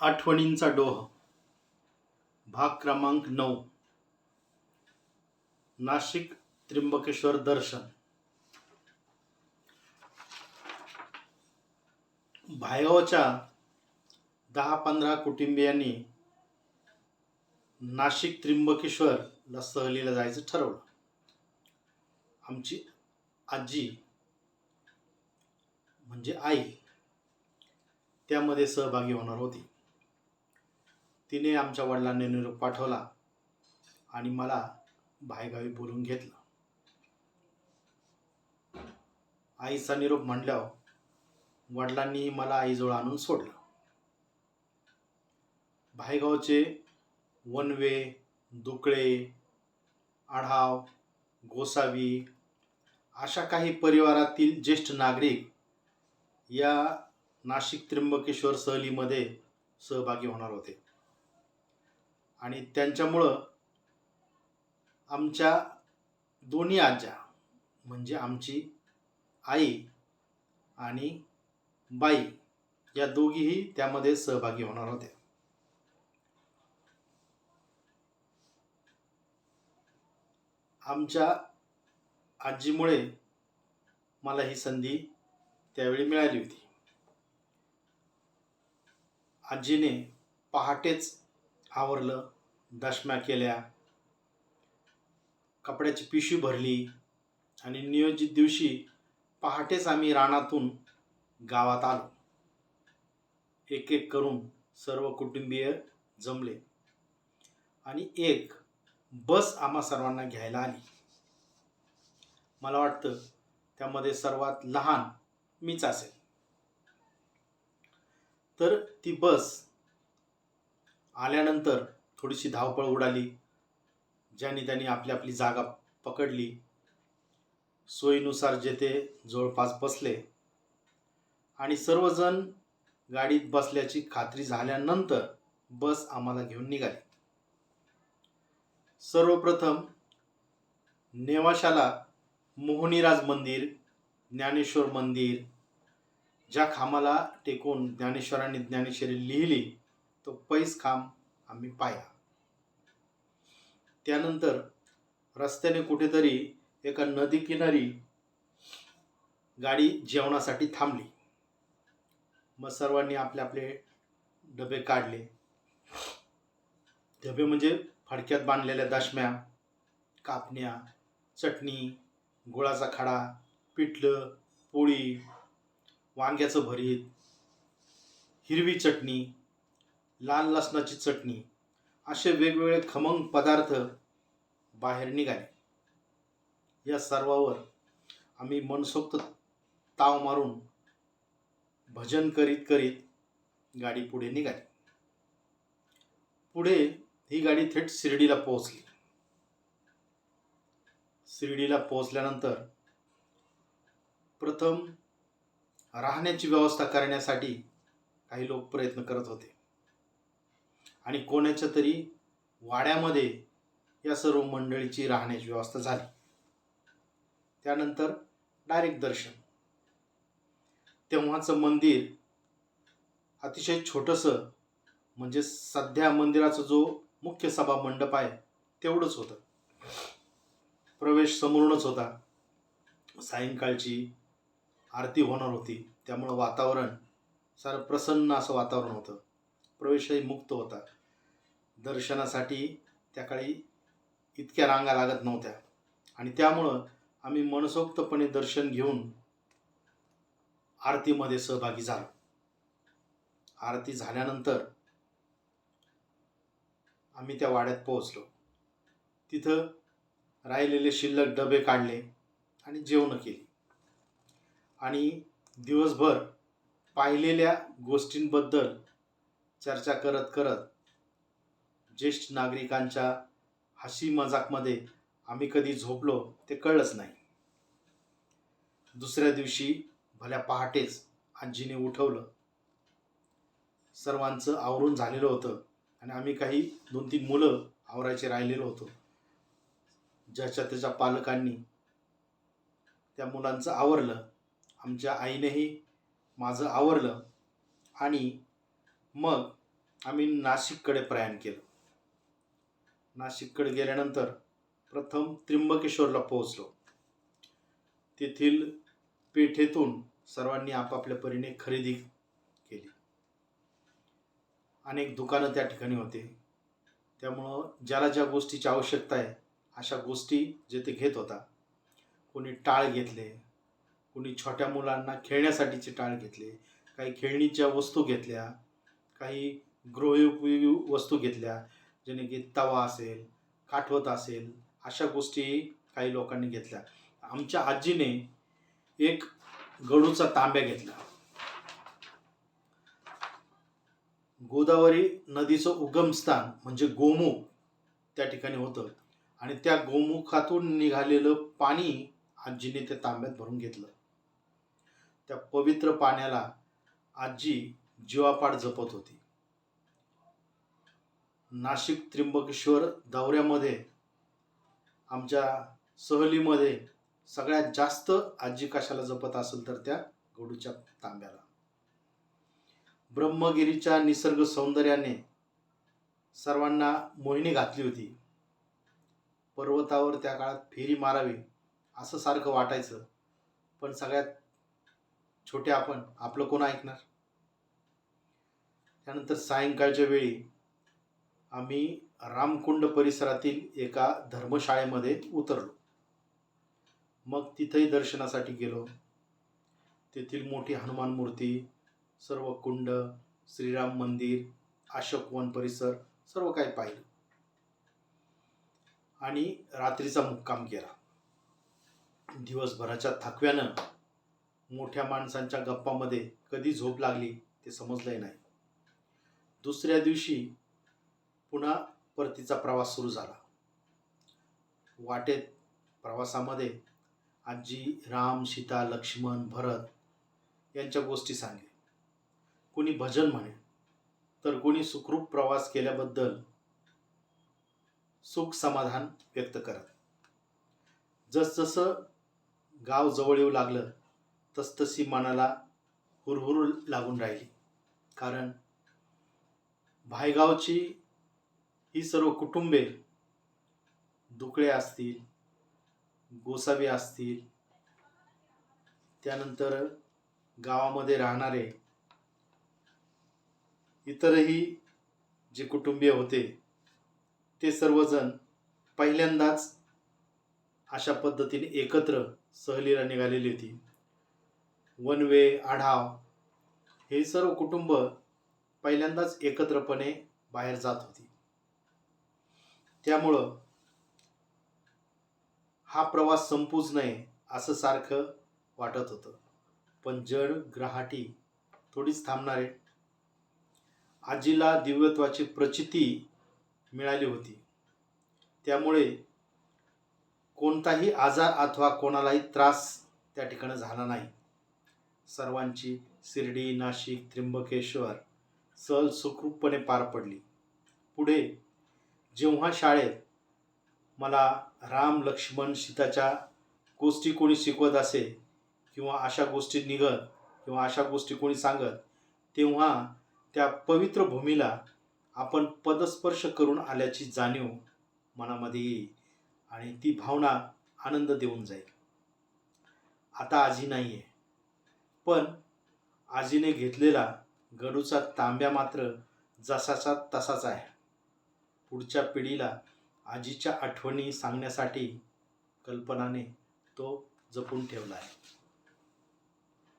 आठवणींचा डोह. भाग क्रमांक नऊ. नाशिक त्र्यंबकेश्वर दर्शन. भायगावच्या दहा पंधरा कुटुंबियांनी नाशिक त्र्यंबकेश्वरला सहलीला जायचं ठरवलं. आमची आजी म्हणजे आई त्यामध्ये सहभागी होणार होती. तिने आमच्या वडिलांनी निरोप पाठवला आणि मला बाहेगावी बोलून घेतलं. आईचा निरोप म्हणल्यावर वडिलांनी मला आईजवळ आणून सोडलं. भायगावचे वनवे दुकळे आढाव गोसावी अशा काही परिवारातील ज्येष्ठ नागरिक या नाशिक त्र्यंबकेश्वर सहलीमध्ये सहभागी होणार होते. आणि त्यांच्यामुळं आमच्या दोन्ही आज्या म्हणजे आमची आई आणि बाई या दोघीही त्यामध्ये सहभागी होणार होत्या आमच्या आजीमुळे मला ही संधी त्यावेळी मिळाली होती. आजीने पहाटेच आवरलं. दशम्या केल्या. कपड्याची पिशवी भरली आणि नियोजित दिवशी पहाटेच आम्ही रानातून गावात आलो. एक एक करून सर्व कुटुंबीय जमले आणि एक बस आम्हा सर्वांना घ्यायला आली. मला वाटतं त्यामध्ये सर्वात लहान मीच असेल. तर ती बस आल्यानंतर थोडीशी धावपळ उडाली ज्यांनी त्यांनी आपली आपली जागा पकडली. सोयीनुसार जेथे जवळपास बसले. आणि सर्वजण गाडीत बसल्याची खात्री झाल्यानंतर बस आम्हाला घेऊन निघाली. सर्वप्रथम नेवाशाला मोहनीराज मंदिर ज्ञानेश्वर मंदिर ज्या खांबाला टेकून ज्ञानेश्वरांनी ज्ञानेश्वरी लिहिली तो पैस खांब आम्ही पाहिला. त्यानंतर रस्त्याने कुठेतरी एका नदी किनारी गाडी जेवणासाठी थांबली. मग सर्वांनी आपले आपले डबे काढले. डबे म्हणजे फडक्यात बांधलेल्या दशम्या कापण्या चटणी गुळाचा खडा पिठलं पोळी वांग्याचं भरीत हिरवी चटणी लाल लसणाची चटणी असे वेगवेगळे खमंग पदार्थ बाहेर निघाले. या सर्वावर आम्ही मनसोक्त ताव मारून भजन करीत करीत गाडी पुढे निघाली. पुढे ही गाडी थेट शिर्डीला पोहोचली. शिर्डीला पोहोचल्यानंतर प्रथम राहण्याची व्यवस्था करण्यासाठी काही लोक प्रयत्न करत होते. आणि कोणाच्या तरी वाड्यामध्ये या सर्व मंडळीची राहण्याची व्यवस्था झाली. त्यानंतर डायरेक्ट दर्शन. तेव्हाचं मंदिर अतिशय छोटंसं म्हणजे सध्या मंदिराचा जो मुख्य सभा मंडप आहे तेवढंच होतं. प्रवेश समोरूनच होता. सायंकाळची आरती होणार होती. त्यामुळं वातावरण सारं प्रसन्न असं वातावरण होतं. प्रवेशही मुक्त होता दर्शनासाठी त्या काळी इतक्या रांगा लागत नव्हत्या. आणि त्यामुळं आम्ही मनसोक्तपणे दर्शन घेऊन आरतीमध्ये सहभागी झालो. आरती झाल्यानंतर आम्ही त्या वाड्यात पोहोचलो. तिथं राहिलेले शिल्लक डबे काढले आणि जेवणं केली. आणि दिवसभर पाहिलेल्या गोष्टींबद्दल चर्चा करत करत ज्येष्ठ नागरिकांच्या हशी मजाकमध्ये आम्ही कधी झोपलो ते कळलंच नाही. दुसऱ्या दिवशी भल्या पहाटेच आजीने उठवलं. सर्वांचं आवरून झालेलं होतं आणि आम्ही काही दोन तीन मुलं आवरायचे राहिलेलो होतो. ज्याच्या त्याच्या पालकांनी त्या मुलांचं आवरलं. आमच्या आईनेही माझं आवरलं आणि मग आम्ही नाशिककडे प्रयाण केलं. नाशिककडे गेल्यानंतर प्रथम त्र्यंबकेश्वरला पोहोचलो. तेथील पेठेतून सर्वांनी आपापल्या परीने खरेदी केली. अनेक दुकानं त्या ठिकाणी होते. त्यामुळं ज्याला ज्या गोष्टीची आवश्यकता आहे अशा गोष्टी जेथे घेत होता. कोणी टाळ घेतले कोणी छोट्या मुलांना खेळण्यासाठीचे टाळ घेतले काही खेळणीच्या वस्तू घेतल्या काही गृहोपयोगी वस्तू घेतल्या जेणे की तवा असेल काठवत असेल अशा गोष्टी काही लोकांनी घेतल्या. आमच्या आजीने एक गडूचा तांब्या घेतला. गोदावरी नदीचं उगमस्थान म्हणजे गोमुख त्या ठिकाणी होतं. आणि त्या गोमुखातून निघालेलं पाणी आजीने त्या तांब्यात भरून घेतलं. त्या पवित्र पाण्याला आजी जीवापाड जपत होती. नाशिक त्र्यंबकेश्वर दौऱ्यामध्ये आमच्या सहलीमध्ये सगळ्यात जास्त आजी कशाला जपत असेल तर त्या गडूच्या तांब्याला. ब्रह्मगिरीच्या निसर्ग सौंदर्याने सर्वांना मोहिनी घातली होती. पर्वतावर त्या काळात फेरी मारावी असं सारखं वाटायचं पण सगळ्यात छोटे आपण आपलं कोण ऐकणार? त्यानंतर सायंकाळच्या वेळी आम्ही रामकुंड परिसरातील एका धर्मशाळेमध्ये उतरलो. मग तिथेही दर्शनासाठी गेलो. तेथील मोठी हनुमान मूर्ती सर्व कुंड श्रीराम मंदिर अशोकवन परिसर सर्व काही पाहिलं. आणि रात्रीचा मुक्काम केला. दिवसभराच्या थकव्यानं मोठ्या माणसांच्या गप्पामध्ये कधी झोप लागली ते समजलंही नाही. दुसऱ्या दिवशी पुन्हा परतीचा प्रवास सुरू झाला. वाटेत प्रवासामध्ये आजी राम सीता लक्ष्मण भरत यांच्या गोष्टी सांगे कोणी भजन म्हणे तर कोणी सुखरूप प्रवास केल्याबद्दल सुख समाधान व्यक्त करत. जसजसं गाव जवळ येऊ लागलं तसतशी मनाला हुरहुर लागून राहिली. कारण भायगावची ही सर्व कुटुंबे दुकळे असतील गोसावी असतील त्यानंतर गावामध्ये राहणारे इतरही जे कुटुंबीय होते ते सर्वजण पहिल्यांदाच अशा पद्धतीने एकत्र सहलीला निघालेली होती. वनवे आढाव हे सर्व कुटुंब पहिल्यांदाच एकत्रपणे बाहेर जात होती. त्यामुळं हा प्रवास संपूच नये असं सारखं वाटत होतं. पण जड ग्रहाटी थोडीच थांबणार आहे. आजीला दिव्यत्वाची प्रचिती मिळाली होती. त्यामुळे कोणताही आजार अथवा कोणालाही त्रास त्या ठिकाणी झाला नाही. सर्वांची शिर्डी नाशिक त्र्यंबकेश्वर सहल सुखरूपपणे पार पडली. पुढे जेव्हा शाळेत मला राम लक्ष्मण सीताच्या गोष्टी कोणी शिकवत असे किंवा अशा गोष्टी निघत किंवा अशा गोष्टी कोणी सांगत तेव्हा त्या पवित्र भूमीला आपण पदस्पर्श करून आल्याची जाणीव मनामध्ये येईल आणि ती भावना आनंद देऊन जाईल. आता आजी नाही आहे पण आजीने घेतलेला गडूचा तांब्या मात्र जसाचा तसाच आहे. पुढच्या पिढीला आजीच्या आठवणी सांगण्यासाठी कल्पनाने तो जपून ठेवला आहे.